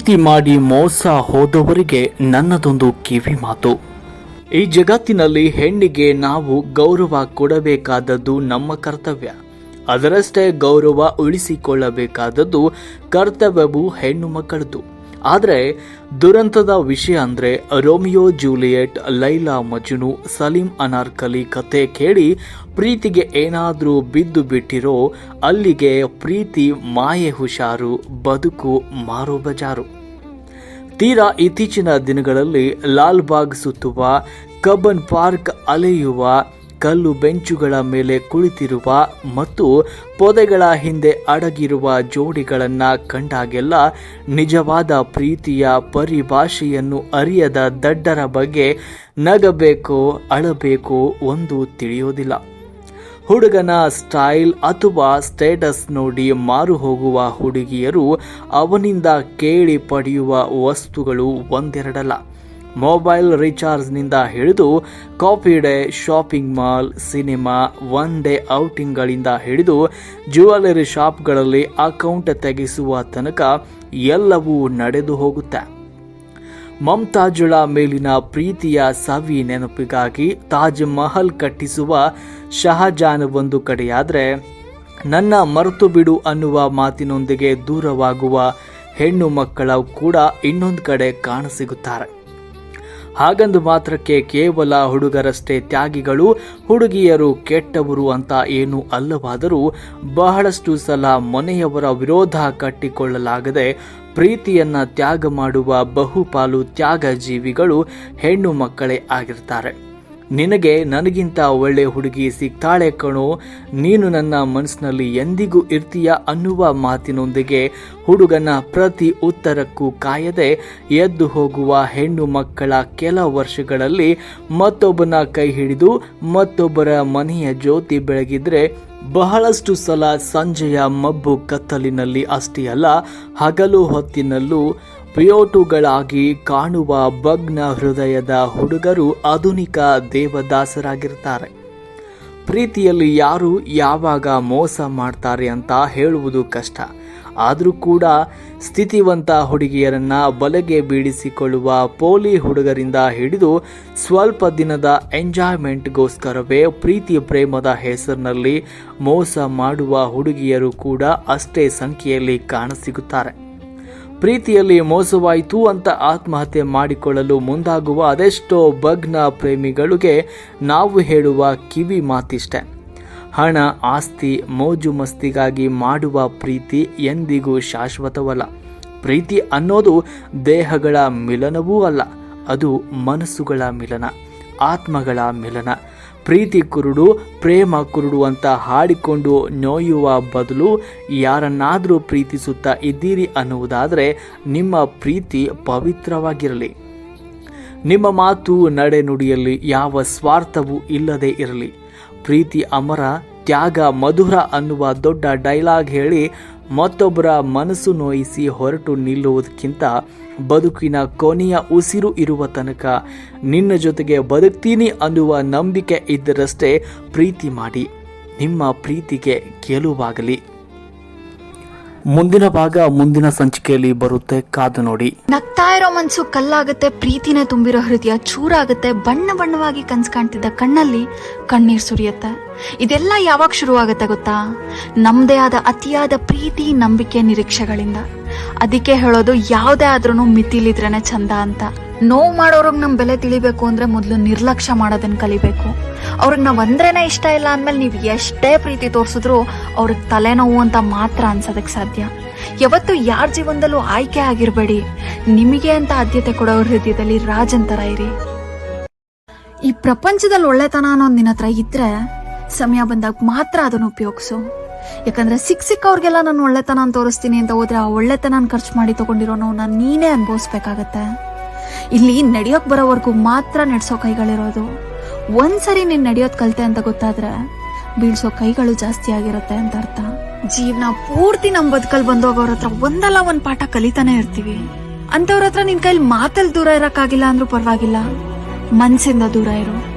ಪ್ರೀತಿ ಮಾಡಿ ಮೋಸ ಹೋದವರಿಗೆ ನನ್ನದೊಂದು ಕಿವಿ ಮಾತು. ಈ ಜಗತ್ತಿನಲ್ಲಿ ಹೆಣ್ಣಿಗೆ ನಾವು ಗೌರವ ಕೊಡಬೇಕಾದದ್ದು ನಮ್ಮ ಕರ್ತವ್ಯ. ಅದರಷ್ಟೇ ಗೌರವ ಉಳಿಸಿಕೊಳ್ಳಬೇಕಾದದ್ದು ಕರ್ತವ್ಯವು ಹೆಣ್ಣು ಮಕ್ಕಳದು ಆದರೆ ದುರಂತದ ವಿಷಯ ಅಂದರೆ ರೋಮಿಯೋ ಜೂಲಿಯೆಟ್, ಲೈಲಾ ಮಜುನು, ಸಲೀಂ ಅನಾರ್ಕಲಿ ಕತೆ ಕೇಳಿ ಪ್ರೀತಿಗೆ ಏನಾದರೂ ಬಿದ್ದು ಬಿಟ್ಟಿರೋ ಅಲ್ಲಿಗೆ ಪ್ರೀತಿ ಮಾಯೆ ಹುಷಾರು, ಬದುಕು ಮಾರು ಬಜಾರು ತೀರಾ ಇತ್ತೀಚಿನ ದಿನಗಳಲ್ಲಿ ಲಾಲ್ಬಾಗ್ ಸುತ್ತುವ ಕಬ್ಬನ್ ಪಾರ್ಕ್ ಅಲೆಯುವ ಕಲ್ಲು ಬೆಂಚುಗಳ ಮೇಲೆ ಕುಳಿತಿರುವ ಮತ್ತು ಪೊದೆಗಳ ಹಿಂದೆ ಅಡಗಿರುವ ಜೋಡಿಗಳನ್ನು ಕಂಡಾಗೆಲ್ಲ ನಿಜವಾದ ಪ್ರೀತಿಯ ಪರಿಭಾಷೆಯನ್ನು ಅರಿಯದ ದಡ್ಡರ ಬಗ್ಗೆ ನಗಬೇಕೋ, ಅಳಬೇಕೋ ಒಂದು ತಿಳಿಯೋದಿಲ್ಲ. ಹುಡುಗನ ಸ್ಟೈಲ್ ಅಥವಾ ಸ್ಟೇಟಸ್ ನೋಡಿ ಮಾರು ಹೋಗುವ ಹುಡುಗಿಯರು ಅವನಿಂದ ಕೇಳಿ ಪಡೆಯುವ ವಸ್ತುಗಳು ಒಂದೆರಡಲ್ಲ. ಮೊಬೈಲ್ ರೀಚಾರ್ಜ್ನಿಂದ ಹಿಡಿದು coffee day, shopping mall, cinema, one day ಔಟಿಂಗ್ಗಳಿಂದ ಹಿಡಿದು ಜ್ಯುವೆಲರಿ ಶಾಪ್ಗಳಲ್ಲಿ ಅಕೌಂಟ್ ತೆಗೆಸುವ ತನಕ ಎಲ್ಲವೂ ನಡೆದು ಹೋಗುತ್ತೆ. ಮಮ್ತಾಜುಳ ಮೇಲಿನ ಪ್ರೀತಿಯ ಸವಿ ನೆನಪಿಗಾಗಿ ತಾಜ್ ಮಹಲ್ ಕಟ್ಟಿಸುವ ಶಹಜಾನ್ ಒಂದು ಕಡೆಯಾದರೆ, ನನ್ನ ಮರೆತು ಬಿಡು ಅನ್ನುವ ಮಾತಿನೊಂದಿಗೆ ದೂರವಾಗುವ ಹೆಣ್ಣು ಮಕ್ಕಳ ಕೂಡ ಇನ್ನೊಂದು ಕಡೆ ಕಾಣಸಿಗುತ್ತಾರೆ. ಹಾಗಂದು ಮಾತ್ರಕ್ಕೆ ಕೇವಲ ಹುಡುಗರಷ್ಟೇ ತ್ಯಾಗಿಗಳು, ಹುಡುಗಿಯರು ಕೆಟ್ಟವರು ಅಂತ ಏನು ಅಲ್ಲವಾದರೂ ಬಹಳಷ್ಟು ಸಲ ಮನೆಯವರ ವಿರೋಧ ಕಟ್ಟಿಕೊಳ್ಳಲಾಗದೆ ಪ್ರೀತಿಯನ್ನ ತ್ಯಾಗ ಮಾಡುವ ಬಹುಪಾಲು ತ್ಯಾಗ ಜೀವಿಗಳು ಹೆಣ್ಣು ಮಕ್ಕಳೇ ಆಗಿರ್ತಾರೆ. ನಿನಗೆ ನನಗಿಂತ ಒಳ್ಳೆ ಹುಡುಗಿ ಸಿಗ್ತಾಳೆ ಕಣೋ, ನೀನು ನನ್ನ ಮನಸ್ಸಿನಲ್ಲಿ ಎಂದಿಗೂ ಇರ್ತೀಯ ಅನ್ನುವ ಮಾತಿನೊಂದಿಗೆ ಹುಡುಗನ ಪ್ರತಿ ಉತ್ತರಕ್ಕೂ ಕಾಯದೆ ಎದ್ದು ಹೋಗುವ ಹೆಣ್ಣು ಮಕ್ಕಳ ಕೆಲ ವರ್ಷಗಳಲ್ಲಿ ಮತ್ತೊಬ್ಬನ ಕೈ ಹಿಡಿದು ಮತ್ತೊಬ್ಬರ ಮನೆಯ ಜ್ಯೋತಿ ಬೆಳಗಿದ್ರೆ ಬಹಳಷ್ಟು ಸಲ ಸಂಜೆಯ ಮಬ್ಬು ಕತ್ತಲಿನಲ್ಲಿ ಅಷ್ಟೇ ಅಲ್ಲ, ಹಗಲು ಹೊತ್ತಿನಲ್ಲೂ ಪ್ರಿಯೋಟುಗಳಾಗಿ ಕಾಣುವ ಭಗ್ನ ಹೃದಯದ ಹುಡುಗರು ಆಧುನಿಕ ದೇವದಾಸರಾಗಿರ್ತಾರೆ ಪ್ರೀತಿಯಲ್ಲಿ ಯಾರು ಯಾವಾಗ ಮೋಸ ಮಾಡ್ತಾರೆ ಅಂತ ಹೇಳುವುದು ಕಷ್ಟ. ಆದರೂ ಕೂಡ ಸ್ಥಿತಿವಂತ ಹುಡುಗಿಯರನ್ನ ಬಲೆಗೆ ಬೀಳಿಸಿಕೊಳ್ಳುವ ಪೋಲಿ ಹುಡುಗರಿಂದ ಹಿಡಿದು ಸ್ವಲ್ಪ ದಿನದ ಎಂಜಾಯ್ಮೆಂಟ್ಗೋಸ್ಕರವೇ ಪ್ರೀತಿ ಪ್ರೇಮದ ಹೆಸರಿನಲ್ಲಿ ಮೋಸ ಮಾಡುವ ಹುಡುಗಿಯರು ಕೂಡ ಅಷ್ಟೇ ಸಂಖ್ಯೆಯಲ್ಲಿ ಕಾಣಸಿಗುತ್ತಾರೆ. ಪ್ರೀತಿಯಲ್ಲಿ ಮೋಸವಾಯಿತು ಅಂತ ಆತ್ಮಹತ್ಯೆ ಮಾಡಿಕೊಳ್ಳಲು ಮುಂದಾಗುವ ಅದೆಷ್ಟೋ ಭಗ್ನ ಪ್ರೇಮಿಗಳಿಗೆ ನಾವು ಹೇಳುವ ಕಿವಿ ಮಾತಿಷ್ಟೆ. ಹಣ, ಆಸ್ತಿ, ಮೋಜು ಮಸ್ತಿಗಾಗಿ ಮಾಡುವ ಪ್ರೀತಿ ಎಂದಿಗೂ ಶಾಶ್ವತವಲ್ಲ. ಪ್ರೀತಿ ಅನ್ನೋದು ದೇಹಗಳ ಮಿಲನವೂ ಅಲ್ಲ, ಅದು ಮನಸ್ಸುಗಳ ಮಿಲನ, ಆತ್ಮಗಳ ಮಿಲನ. ಪ್ರೀತಿ ಕುರುಡು, ಪ್ರೇಮ ಕುರುಡು ಅಂತ ಹಾಡಿಕೊಂಡು ನೋಯುವ ಬದಲು ಯಾರನ್ನಾದರೂ ಪ್ರೀತಿಸುತ್ತಾ ಇದ್ದೀರಿ ಅನ್ನುವುದಾದರೆ ನಿಮ್ಮ ಪ್ರೀತಿ ಪವಿತ್ರವಾಗಿರಲಿ. ನಿಮ್ಮ ಮಾತು ನಡೆನುಡಿಯಲ್ಲಿ ಯಾವ ಸ್ವಾರ್ಥವೂ ಇಲ್ಲದೆ ಇರಲಿ. ಪ್ರೀತಿ ಅಮರ, ತ್ಯಾಗ, ಮಧುರ ಅನ್ನುವ ದೊಡ್ಡ ಡೈಲಾಗ್ ಹೇಳಿ ಮತ್ತೊಬ್ಬರ ಮನಸ್ಸು ನೋಯಿಸಿ ಹೊರಟು ನಿಲ್ಲುವುದಕ್ಕಿಂತ ಬದುಕಿನ ಕೊನೆಯ ಉಸಿರು ಇರುವ ತನಕ ನಿನ್ನ ಜೊತೆಗೆ ಬದುಕ್ತೀನಿ ಅನ್ನುವ ನಂಬಿಕೆ ಇದ್ದರಷ್ಟೇ ಪ್ರೀತಿ ಮಾಡಿ. ನಿಮ್ಮ ಪ್ರೀತಿಗೆ ಗೆಲುವಾಗಲಿ ಮುಂದಿನ ಭಾಗ ಮುಂದಿನ ಸಂಚಿಕೆಯಲ್ಲಿ ಬರುತ್ತೆ ಕಾದು ನೋಡಿ. ನಗ್ತಾ ಇರೋ ಮನ್ಸು ಕಲ್ಲಾಗುತ್ತೆ, ಪ್ರೀತಿನೇ ತುಂಬಿರೋ ಹೃದಯ ಚೂರಾಗುತ್ತೆ, ಬಣ್ಣ ಬಣ್ಣವಾಗಿ ಕನ್ಸ್ ಕಾಣ್ತಿದ್ದ ಕಣ್ಣಲ್ಲಿ ಕಣ್ಣೀರ್ ಸುರಿಯುತ್ತೆ. ಇದೆಲ್ಲ ಯಾವಾಗ ಶುರುವಾಗುತ್ತೆ ಗೊತ್ತಾ? ನಮ್ದೇ ಆದ ಅತಿಯಾದ ಪ್ರೀತಿ, ನಂಬಿಕೆ, ನಿರೀಕ್ಷೆಗಳಿಂದ. ಅದಕ್ಕೆ ಹೇಳೋದು ಯಾವ್ದೇ ಆದ್ರೂ ಮಿತಿಲಿದ್ರೇನೆ ಚಂದ ಅಂತ. ನೋವು ಮಾಡೋರ್ಗ್ ನಮ್ ಬೆಲೆ ತಿಳಿಬೇಕು ಅಂದ್ರೆ ಮೊದ್ಲು ನಿರ್ಲಕ್ಷ್ಯ ಮಾಡೋದನ್ನ ಕಲಿಬೇಕು. ಅವ್ರಿಗೆ ನಾವು ಅಂದ್ರೇನೆ ಇಷ್ಟ ಇಲ್ಲ ಅಂದಮೇಲೆ ನೀವು ಎಷ್ಟೇ ಪ್ರೀತಿ ತೋರಿಸಿದ್ರು ಅವ್ರಿಗೆ ತಲೆನೋವು ಅಂತ ಮಾತ್ರ ಅನ್ಸೋದಕ್ಕೆ ಸಾಧ್ಯ. ಯಾವತ್ತು ಯಾರ ಜೀವನದಲ್ಲೂ ಆಯ್ಕೆ ಆಗಿರ್ಬೇಡಿ. ನಿಮಗೆ ಅಂತ ಆದ್ಯತೆ ಕೊಡೋ ಹೃದಯದಲ್ಲಿ ರಾಜನ್ ತರ ಇರಿ. ಈ ಪ್ರಪಂಚದಲ್ಲಿ ಒಳ್ಳೆತನ ಅನ್ನೋದು ನಿನ್ನ ಹತ್ರ ಇದ್ರೆ ಸಮಯ ಬಂದಾಗ ಮಾತ್ರ ಅದನ್ನ ಉಪಯೋಗಿಸು. ಯಾಕಂದ್ರೆ ಸಿಕ್ಕ ಸಿಕ್ಕವ್ರಿಗೆಲ್ಲ ನಾನು ಒಳ್ಳೆತನ ತೋರಿಸ್ತೀನಿ ಅಂತ ಹೋದ್ರೆ ಆ ಒಳ್ಳೆತನ ಖರ್ಚು ಮಾಡಿ ತಗೊಂಡಿರೋ ನಾನು ನೀನೇ ಅನುಭವಿಸ್ಬೇಕಾಗತ್ತೆ. ಇಲ್ಲಿ ನಡೆಯೋಕ್ ಬರೋವರೆಗೂ ಮಾತ್ರ ನಡೆಸೋ ಕೈಗಳಿರೋದು. ಒಂದ್ಸರಿ ನೀನ್ ನಡೆಯೋದ್ ಕಲ್ತೆ ಅಂತ ಗೊತ್ತಾದ್ರೆ ಬೀಳ್ಸೋ ಕೈಗಳು ಜಾಸ್ತಿ ಆಗಿರುತ್ತೆ ಅಂತ ಅರ್ಥ. ಜೀವನ ಪೂರ್ತಿ ನಮ್ ಬದುಕಲ್ ಬಂದೋಗವ್ರ ಹತ್ರ ಒಂದಲ್ಲ ಒಂದ್ ಪಾಠ ಕಲಿತಾನೆ ಇರ್ತೀವಿ. ಅಂತವ್ರ ಹತ್ರ ನಿನ್ ಕೈಲಿ ಮಾತಲ್ ದೂರ ಇರಕ್ಕಾಗಿಲ್ಲ ಅಂದ್ರೂ ಪರವಾಗಿಲ್ಲ. ಮನ್ಸಿಂದ ದೂರ ಇರು.